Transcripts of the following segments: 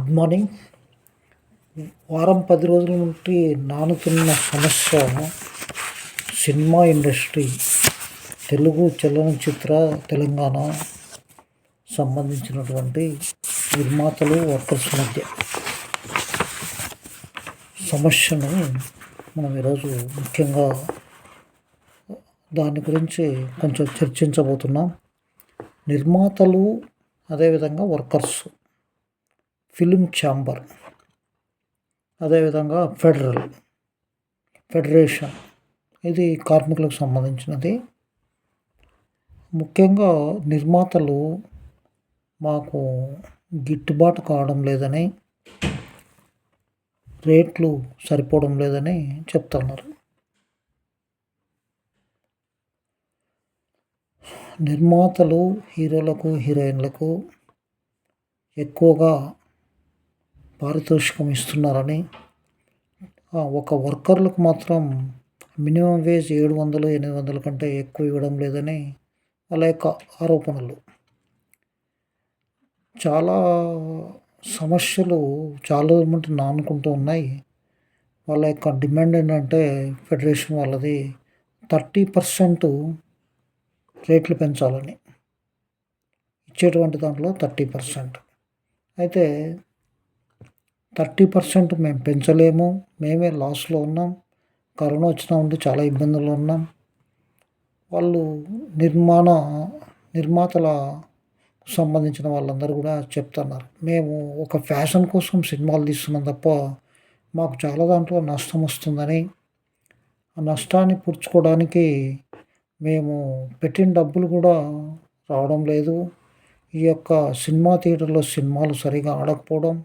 Good morning వారం పది రోజుల నుండి నానుతున్న సమస్య సినిమా ఇండస్ట్రీ తెలుగు చలనచిత్ర తెలంగాణ సంబంధించినటువంటి నిర్మాతలు వర్కర్స్ మధ్య సమస్యను మనం ఈరోజు ముఖ్యంగా దాని గురించి కొంచెం చర్చించబోతున్నాం. నిర్మాతలు అదేవిధంగా వర్కర్స్. Film chamber. అదేవిధంగా ఫెడరల్ ఫెడరేషన్. ఇది కార్మికులకు సంబంధించినది. ముఖ్యంగా నిర్మాతలు మాకు గిట్టుబాటు కావడం లేదని రేట్లు సరిపోవడం లేదని చెప్తున్నారు. నిర్మాతలు హీరోలకు హీరోయిన్లకు ఎక్కువగా పారితోషికం ఇస్తున్నారని ఒక వర్కర్లకు మాత్రం మినిమం వేజ్ ఏడు వందలు ఎనిమిది వందల కంటే ఎక్కువ ఇవ్వడం లేదని వాళ్ళ యొక్క ఆరోపణలు. చాలా సమస్యలు చాలా మంది నానుకుంటూ ఉన్నాయి. వాళ్ళ యొక్క డిమాండ్ ఏంటంటే ఫెడరేషన్ వాళ్ళది థర్టీ పర్సెంట్ రేట్లు పెంచాలని. ఇచ్చేటువంటి దాంట్లో థర్టీ పర్సెంట్. అయితే థర్టీ పర్సెంట్ మేము పెంచలేము. మేమే లాస్లో ఉన్నాం. కరోనా వచ్చినా ఉండి చాలా ఇబ్బందుల్లో ఉన్నాం. వాళ్ళు నిర్మాణ నిర్మాతల సంబంధించిన వాళ్ళందరూ కూడా చెప్తున్నారు. మేము ఒక ఫ్యాషన్ కోసం సినిమాలు తీస్తున్నాం తప్ప మాకు చాలా దాంట్లో నష్టం వస్తుందని. ఆ నష్టాన్ని పూడ్చుకోవడానికి మేము పెట్టిన డబ్బులు కూడా రావడం లేదు. ఈ యొక్క సినిమా థియేటర్లో సినిమాలు సరిగా ఆడకపోవడం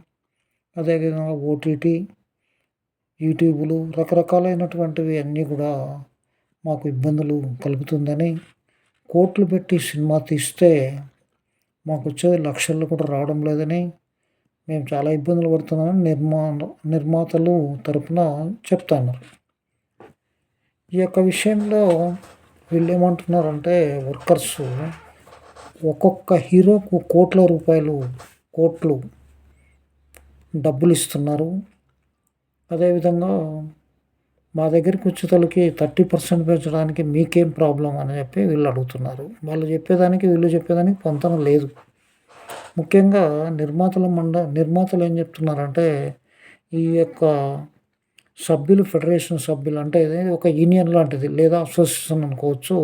అదేవిధంగా ఓటీటీ యూట్యూబ్లు రకరకాలైనటువంటివి అన్నీ కూడా మాకు ఇబ్బందులు కలుగుతుందని కోట్లు పెట్టి సినిమా తీస్తే మాకు వచ్చేది లక్షలు కూడా రావడం లేదని మేము చాలా ఇబ్బందులు పడుతున్నామని నిర్మా నిర్మాతలు తరపున చెప్తున్నారు. ఈ యొక్క విషయంలో వీళ్ళు ఏమంటున్నారంటే వర్కర్స్ ఒక్కొక్క హీరోకు కోట్ల రూపాయలు కోట్లు డబ్బులు ఇస్తున్నారు అదేవిధంగా మా దగ్గరికి వచ్చేతలకి థర్టీ పర్సెంట్ పెంచడానికి మీకేం ప్రాబ్లం అని చెప్పి వీళ్ళు అడుగుతున్నారు. వాళ్ళు చెప్పేదానికి వీళ్ళు చెప్పేదానికి పొంతన లేదు. ముఖ్యంగా నిర్మాతల మండ నిర్మాతలు ఏం చెప్తున్నారంటే ఈ యొక్క సభ్యులు ఫెడరేషన్ సభ్యులు అంటే ఇది ఒక యూనియన్ లాంటిది లేదా అసోసియేషన్ అనుకోవచ్చు.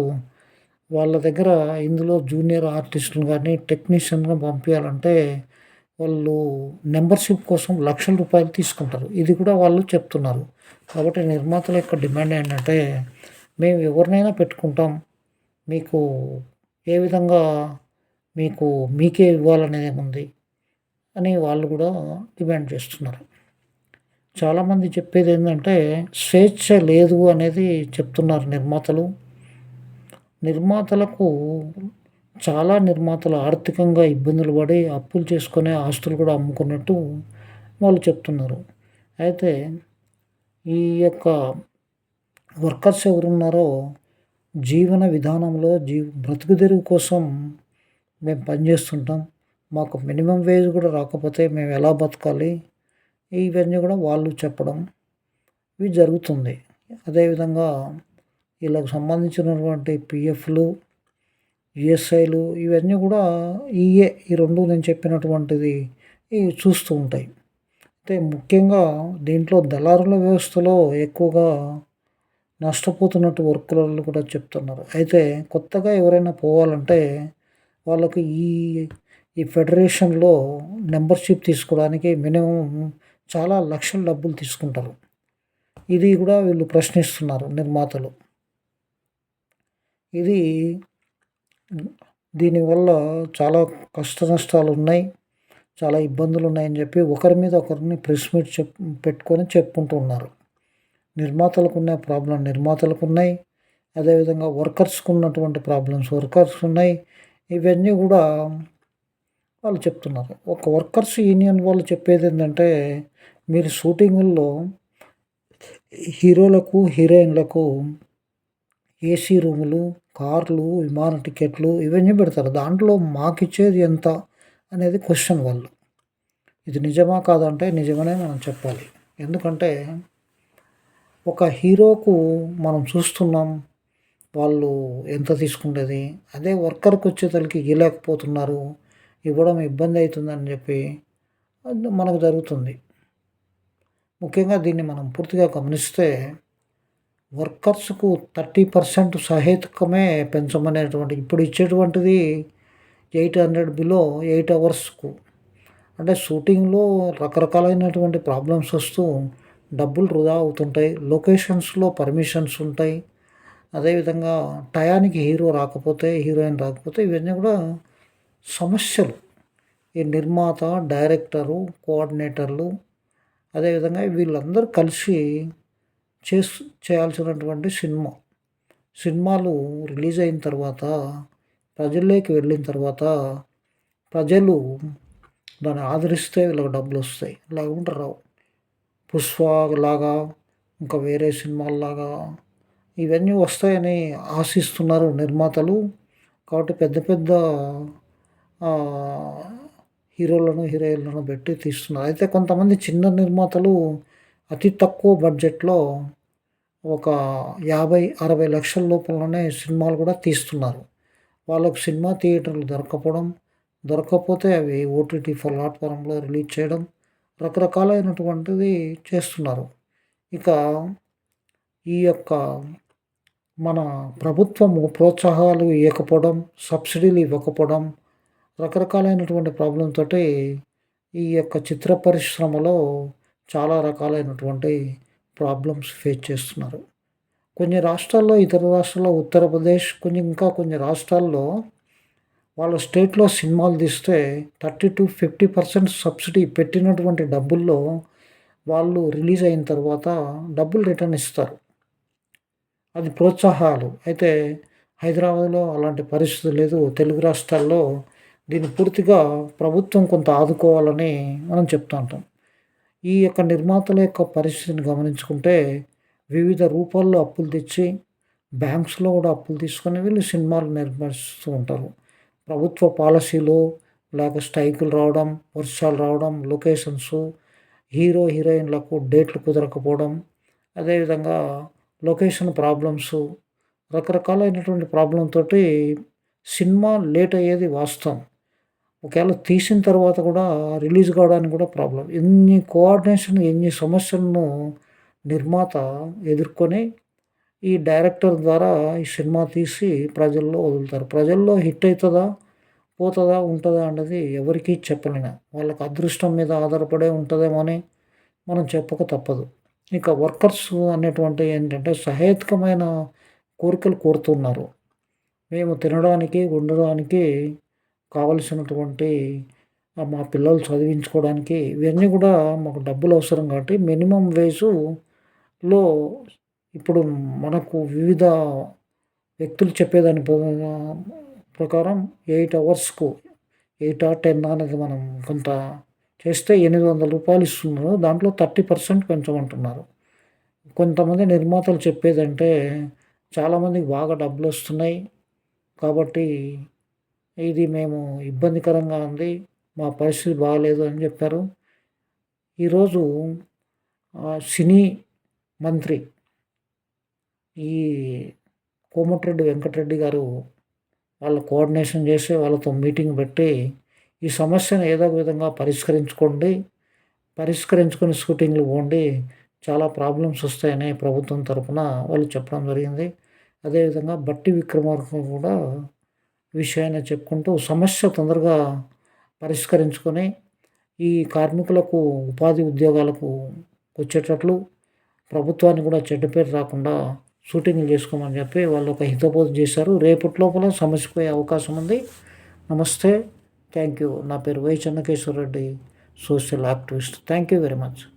వాళ్ళ దగ్గర ఇందులో జూనియర్ ఆర్టిస్టులు కానీ టెక్నీషియన్గా పంపించాలంటే వాళ్ళు మెంబర్షిప్ కోసం లక్షల రూపాయలు తీసుకుంటారు. ఇది కూడా వాళ్ళు చెప్తున్నారు. కాబట్టి నిర్మాతల యొక్క డిమాండ్ ఏంటంటే మేము ఎవరినైనా పెట్టుకుంటాం. మీకు ఏ విధంగా మీకు మీకే ఇవ్వాలనేది ఏముంది అని వాళ్ళు కూడా డిమాండ్ చేస్తున్నారు. చాలామంది చెప్పేది ఏంటంటే స్వేచ్ఛ లేదు అనేది చెప్తున్నారు నిర్మాతలు. నిర్మాతలకు చాలా నిర్మాతలు ఆర్థికంగా ఇబ్బందులు పడి అప్పులు చేసుకునే ఆస్తులు కూడా అమ్ముకున్నట్టు వాళ్ళు చెప్తున్నారు. అయితే ఈ యొక్క వర్కర్స్ ఎవరున్నారో జీవన విధానంలో జీ బ్రతుకు తెరువు కోసం మేము పనిచేస్తుంటాం. మాకు మినిమం వేజ్ కూడా రాకపోతే మేము ఎలా బతకాలి? ఇవన్నీ కూడా వాళ్ళు చెప్పడం ఇవి జరుగుతుంది. అదేవిధంగా వీళ్ళకు సంబంధించినటువంటి పిఎఫ్లు ఈఎస్ఐలు ఇవన్నీ కూడా ఈఏ ఈ రెండు నేను చెప్పినటువంటిది ఇవి చూస్తూ ఉంటాయి. అయితే ముఖ్యంగా దీంట్లో దళారుల వ్యవస్థలో ఎక్కువగా నష్టపోతున్నట్టు వర్కులు కూడా చెప్తున్నారు. అయితే కొత్తగా ఎవరైనా పోవాలంటే వాళ్ళకి ఈ ఈ ఫెడరేషన్లో మెంబర్షిప్ తీసుకోవడానికి మినిమం చాలా లక్షల డబ్బులు తీసుకుంటారు. ఇది కూడా వీళ్ళు ప్రశ్నిస్తున్నారు నిర్మాతలు. ఇది దీనివల్ల చాలా కష్ట నష్టాలు ఉన్నాయి చాలా ఇబ్బందులు ఉన్నాయని చెప్పి ఒకరి మీద ఒకరిని ప్రెస్ మీట్ చెప్ పెట్టుకొని చెప్పుకుంటూ ఉన్నారు నిర్మాతలకు ఉన్న ప్రాబ్లం నిర్మాతలకు ఉన్నాయి అదేవిధంగా వర్కర్స్కి ఉన్నటువంటి ప్రాబ్లమ్స్ వర్కర్స్ ఉన్నాయి ఇవన్నీ కూడా వాళ్ళు చెప్తున్నారు. ఒక వర్కర్స్ యూనియన్ వాళ్ళు చెప్పేది ఏంటంటే మీరు షూటింగుల్లో హీరోలకు హీరోయిన్లకు ఏసీ రూములు కార్లు విమాన టికెట్లు ఇవన్నీ పెడతారు. దాంట్లో మాకు ఇచ్చేది ఎంత అనేది క్వశ్చన్ వాళ్ళు. ఇది నిజమా కాదంటే నిజమనే మనం చెప్పాలి. ఎందుకంటే ఒక హీరోకు మనం చూస్తున్నాం వాళ్ళు ఎంత తీసుకుండేది అదే వర్కర్కి వచ్చేసరికి ఇవ్వలేకపోతున్నారు ఇవ్వడం ఇబ్బంది అవుతుందని చెప్పి మనకు జరుగుతుంది. ముఖ్యంగా దీన్ని మనం పూర్తిగా గమనిస్తే వర్కర్స్కు థర్టీ పర్సెంట్ సహేతుకమే పెంచమనేటువంటి ఇప్పుడు ఇచ్చేటువంటిది ఎయిట్ హండ్రెడ్ బిలో ఎయిట్ అవర్స్కు. అంటే షూటింగ్లో రకరకాలైనటువంటి ప్రాబ్లమ్స్ వస్తూ డబ్బులు వృధా అవుతుంటాయి లొకేషన్స్లో పర్మిషన్స్ ఉంటాయి. అదేవిధంగా టయానికి హీరో రాకపోతే హీరోయిన్ రాకపోతే ఇవన్నీ కూడా సమస్యలు. ఈ నిర్మాత డైరెక్టరు కోఆర్డినేటర్లు అదేవిధంగా వీళ్ళందరూ కలిసి చేసు చేయాల్సినటువంటి సినిమా. సినిమాలు రిలీజ్ అయిన తర్వాత ప్రజల్లోకి వెళ్ళిన తర్వాత ప్రజలు దాన్ని ఆదరిస్తే వీళ్ళకి డబ్బులు వస్తాయి. లేకుంటే రావు. పుష్ప లాగా ఇంకా వేరే సినిమాల్లాగా ఇవన్నీ వస్తాయని ఆశిస్తున్నారు నిర్మాతలు. కాబట్టి పెద్ద పెద్ద హీరోలను హీరోయిన్లను పెట్టి తీస్తున్నారు. అయితే కొంతమంది చిన్న నిర్మాతలు అతి తక్కువ బడ్జెట్లో ఒక యాభై అరవై లక్షల లోపలనే సినిమాలు కూడా తీస్తున్నారు. వాళ్ళకు సినిమా థియేటర్లు దొరకపోవడం దొరకకపోతే అవి ఓటీటీ ప్లాట్ఫారంలో రిలీజ్ చేయడం రకరకాలైనటువంటివి చేస్తున్నారు. ఇక ఈ యొక్క మన ప్రభుత్వము ప్రోత్సాహాలు ఇవ్వకపోవడం సబ్సిడీలు ఇవ్వకపోవడం రకరకాలైనటువంటి ప్రాబ్లంతో ఈ యొక్క చిత్ర పరిశ్రమలో చాలా రకాలైనటువంటి ప్రాబ్లమ్స్ ఫేస్ చేస్తున్నారు. కొన్ని రాష్ట్రాల్లో ఇతర రాష్ట్రాల్లో ఉత్తరప్రదేశ్ కొన్ని ఇంకా కొన్ని రాష్ట్రాల్లో వాళ్ళ స్టేట్లో సినిమాలు తీస్తే thirty to fifty percent subsidy పెట్టినటువంటి డబ్బుల్లో వాళ్ళు రిలీజ్ అయిన తర్వాత డబ్బులు రిటర్న్ ఇస్తారు. అది ప్రోత్సాహాలు. అయితే హైదరాబాద్లో అలాంటి పరిస్థితి లేదు. తెలుగు రాష్ట్రాల్లో దీన్ని పూర్తిగా ప్రభుత్వం కొంత ఆదుకోవాలని మనం చెప్తూ ఉంటాం. ఈ యొక్క నిర్మాతల యొక్క పరిస్థితిని గమనించుకుంటే వివిధ రూపాల్లో అప్పులు తెచ్చి బ్యాంక్స్లో కూడా అప్పులు తీసుకొని వీళ్ళు సినిమాలు నిర్మిస్తూ ఉంటారు. ప్రభుత్వ పాలసీలు లేక స్ట్రైకులు రావడం వర్షాలు రావడం లొకేషన్స్ హీరో హీరోయిన్లకు డేట్లు కుదరకపోవడం అదేవిధంగా లొకేషన్ ప్రాబ్లమ్స్ రకరకాలైనటువంటి ప్రాబ్లంతో తోటి సినిమా లేట్ అయ్యేది వాస్తవం. ఒకవేళ తీసిన తర్వాత కూడా రిలీజ్ కావడానికి కూడా ప్రాబ్లం. ఎన్ని కోఆర్డినేషన్ ఎన్ని సమస్యలను నిర్మాత ఎదుర్కొని ఈ డైరెక్టర్ ద్వారా ఈ సినిమా తీసి ప్రజల్లో వదులుతారు. ప్రజల్లో హిట్ అవుతుందా పోతుందా ఉంటుందా అన్నది ఎవరికీ చెప్పలేను వాళ్ళకి అదృష్టం మీద ఆధారపడే ఉంటుందేమో అని మనం చెప్పక తప్పదు. ఇక వర్కర్స్ అనేటువంటి ఏంటంటే సహేతుకమైన కోరికలు కోరుతున్నారు. మేము తినడానికి ఉండడానికి కావలసినటువంటి మా పిల్లలు చదివించుకోవడానికి ఇవన్నీ కూడా మాకు డబ్బులు అవసరం కాబట్టి మినిమం వేసులో ఇప్పుడు మనకు వివిధ వ్యక్తులు చెప్పేదాని ప్రకారం ఎయిట్ అవర్స్కు ఎయిట్ ఆర్ టెన్ అనేది మనం కొంత చేస్తే ఎనిమిది వందల రూపాయలు ఇస్తున్నారు. దాంట్లో థర్టీ పర్సెంట్ పెంచమంటున్నారు. కొంతమంది నిర్మాతలు చెప్పేదంటే చాలామందికి బాగా డబ్బులు వస్తున్నాయి కాబట్టి ఇది మేము ఇబ్బందికరంగా ఉంది మా పరిస్థితి బాగాలేదు అని చెప్పారు. ఈరోజు సినీ మంత్రి ఈ కోమటిరెడ్డి వెంకటరెడ్డి గారు వాళ్ళ కోఆర్డినేషన్ చేసి వాళ్ళతో మీటింగ్ పెట్టి ఈ సమస్యను ఏదో ఒక విధంగా పరిష్కరించుకోండి పరిష్కరించుకొని షూటింగ్లు పోండి చాలా ప్రాబ్లమ్స్ వస్తాయని ప్రభుత్వం తరఫున వాళ్ళు చెప్పడం జరిగింది. అదేవిధంగా బట్టి విక్రమార్క కూడా విషయాన్ని చెప్పుకుంటూ సమస్య తొందరగా పరిష్కరించుకొని ఈ కార్మికులకు ఉపాధి ఉద్యోగాలకు వచ్చేటట్లు ప్రభుత్వాన్ని కూడా చెడ్డ పేరు రాకుండా షూటింగ్లు చేసుకోమని చెప్పి వాళ్ళు ఒక హితబోధ చేశారు. రేపటి లోపల సమస్య పోయే అవకాశం ఉంది. నమస్తే. Thank you. నా పేరు Y Chennakeshwara Reddy social activist. Thank you very much.